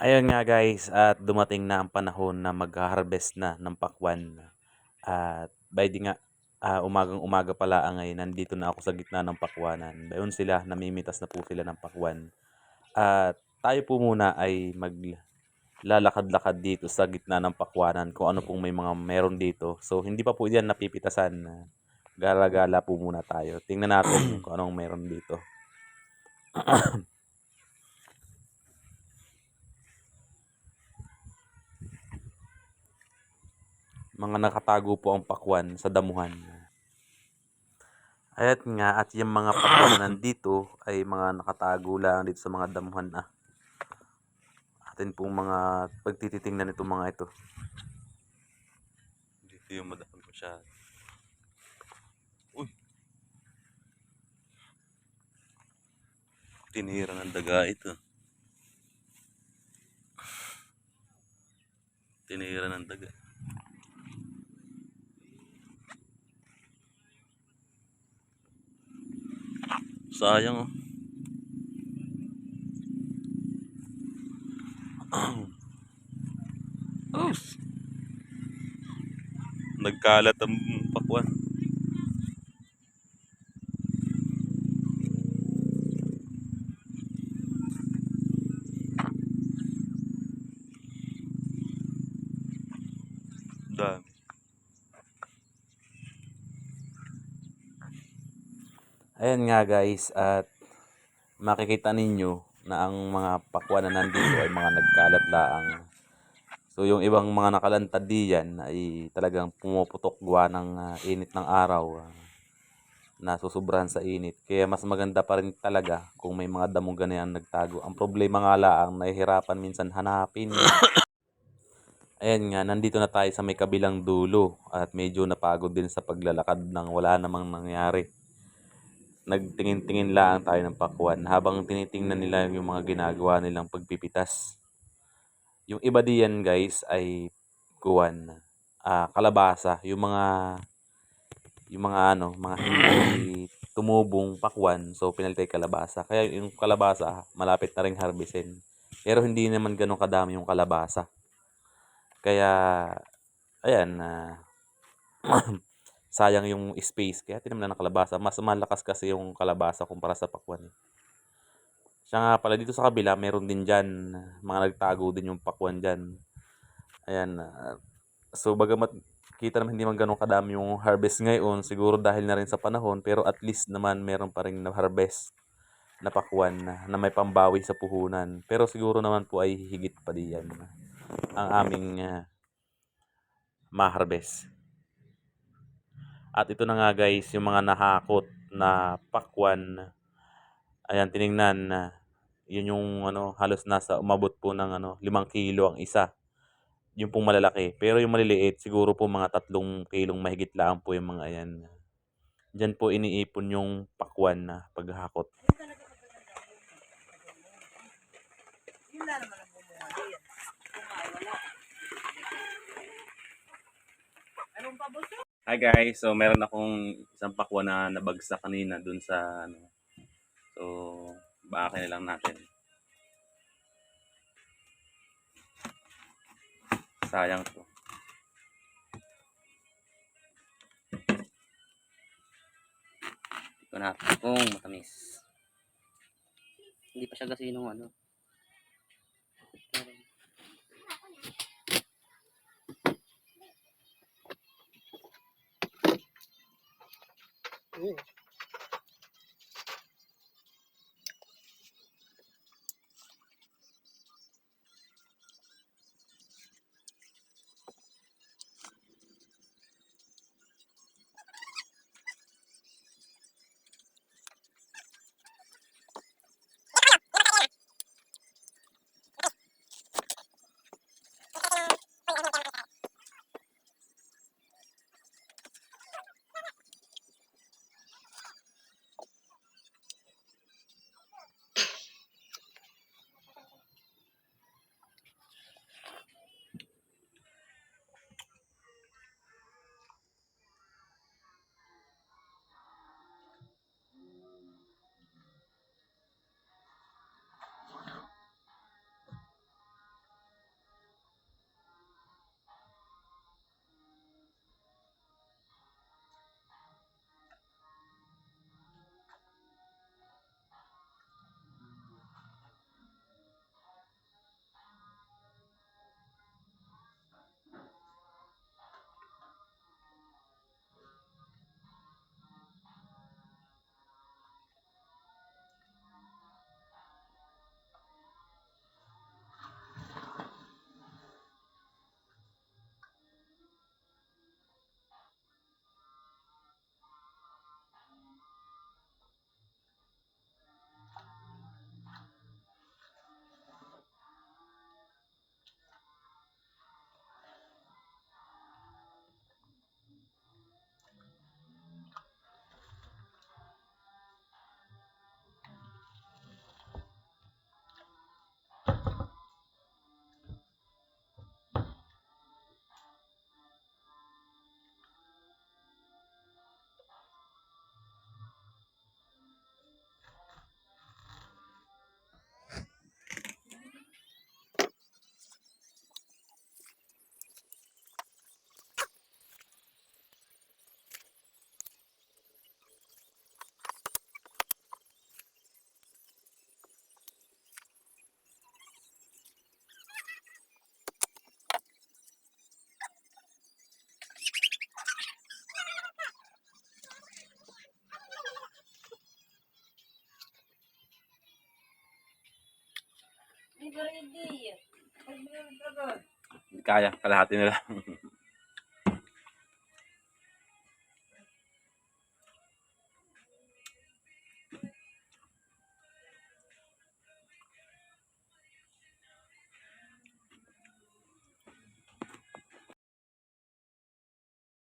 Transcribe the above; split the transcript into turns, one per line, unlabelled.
Ayun nga guys, at dumating na ang panahon na mag-harvest na ng pakwan. At by the nga, ah, umagang-umaga pala ang ngayon, nandito na ako sa gitna ng pakwanan. Ayun sila, namimitas na po sila ng pakwan. At tayo po muna ay maglalakad-lakad dito sa gitna ng pakwanan kung ano pong may mga meron dito. So hindi pa po yan napipitasan. Gala-gala po muna tayo. Tingnan natin kung anong meron dito. mga nakatago po ang pakwan sa damuhan. Ayat nga, at yung mga pakwan na nandito ay mga nakatago lang dito sa mga damuhan na. Atin pong mga pagtititingnan itong mga ito. Dito yung madami ko siya. Uy! Tinira ng daga ito. Tinira ng daga. Sayang oh. Oof. Nagkalat ang pakwan. Dami. Ayan nga guys, at makikita ninyo na ang mga pakwan na nandito ay mga nagkalat laang. So yung ibang mga nakalantad diyan ay talagang pumuputok gawa ng ah, init ng araw. ah, na susubrahan sa init. Kaya mas maganda pa rin talaga kung may mga damong ganyan nagtago. Ang problema nga laang, nahihirapan minsan hanapin. Ayan nga, nandito na tayo sa may kabilang dulo at medyo napagod din sa paglalakad nang wala namang nangyari nagtingin-tingin lang tayo ng pakwan habang tinitingnan nila yung mga ginagawa nilang pagpipitas. Yung iba diyan guys ay kuwan, ah, kalabasa, yung mga yung mga ano, mga hindi tumubong pakwan, so pinalitan yung kalabasa. Kaya yung kalabasa malapit na ring harvestin. Pero hindi naman ganun kadami yung kalabasa. Kaya ayan na sayang yung space kaya tinamnan ng kalabasa. Mas malakas kasi yung kalabasa kumpara sa pakwan. Eh. Siya nga pala dito sa kabila, meron din dyan, mga nagtago din yung pakwan dyan. Ayan. ah, so bagamat kita naman hindi man ganun kadami yung harvest ngayon, siguro dahil na rin sa panahon, pero at least naman meron pa rin na harvest na pakwan na, may pambawi sa puhunan. Pero siguro naman po ay higit pa diyan ang aming ah, ma-harvest. At ito na nga guys, yung mga nahakot na pakwan. Ayan, tiningnan na yun yung ano, halos nasa umabot po ng ano, 5 kilo ang isa. Yung pong malalaki. Pero yung maliliit, siguro po mga tatlong kilong mahigit lang po yung mga ayan. Diyan po iniipon yung pakwan na paghakot.
Yun na naman ang bumunga din. Kung nga wala. Anong pabuso?
Hi guys, so meron akong isang pakwan na nabagsak kanina dun sa ano. So, baka na lang natin. Sayang to.
Ko natin kung matamis. Hindi pa siya kasi nung ano.
Hindi kaya, kalahati na lang.